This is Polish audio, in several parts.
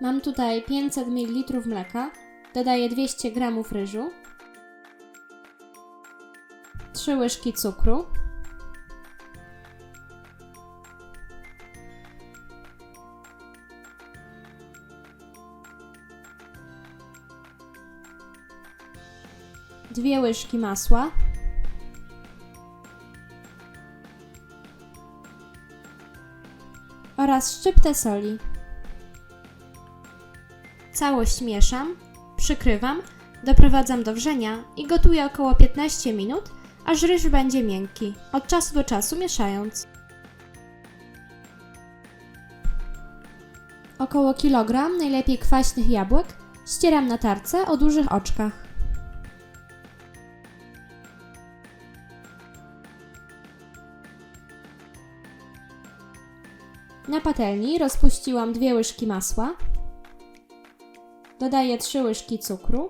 Mam tutaj 500 ml mleka, dodaję 200 g ryżu, 3 łyżki cukru, dwie łyżki masła, oraz szczyptę soli. Całość mieszam, przykrywam, doprowadzam do wrzenia i gotuję około 15 minut, aż ryż będzie miękki, od czasu do czasu mieszając. Około kilogram najlepiej kwaśnych jabłek ścieram na tarce o dużych oczkach. Na patelni rozpuściłam dwie łyżki masła. Dodaję 3 łyżki cukru.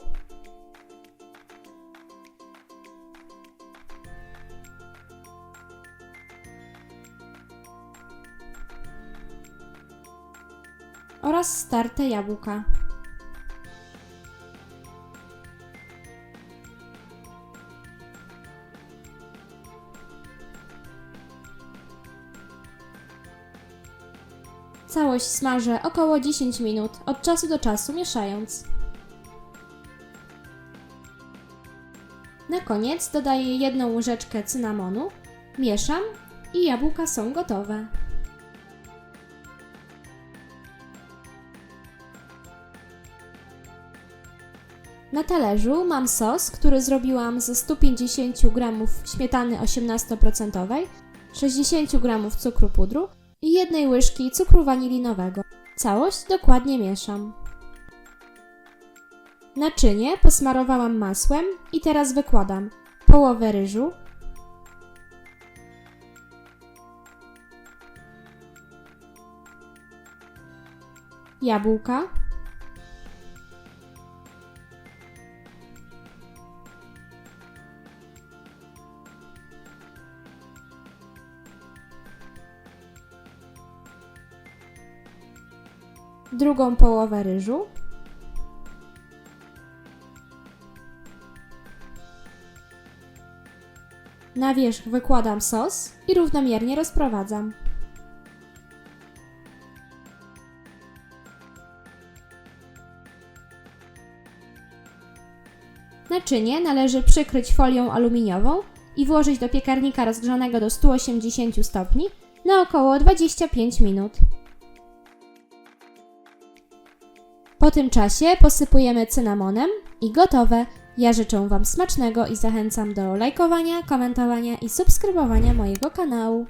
Oraz starte jabłka. Całość smażę około 10 minut, od czasu do czasu mieszając. Na koniec dodaję jedną łyżeczkę cynamonu, mieszam i jabłka są gotowe. Na talerzu mam sos, który zrobiłam ze 150 g śmietany 18%, 60 g cukru pudru i jednej łyżki cukru wanilinowego. Całość dokładnie mieszam. Naczynie posmarowałam masłem i teraz wykładam połowę ryżu, jabłka, drugą połowę ryżu, na wierzch wykładam sos i równomiernie rozprowadzam. Naczynie należy przykryć folią aluminiową i włożyć do piekarnika rozgrzanego do 180 stopni na około 25 minut. Po tym czasie posypujemy cynamonem i gotowe. Ja życzę Wam smacznego i zachęcam do lajkowania, komentowania i subskrybowania mojego kanału.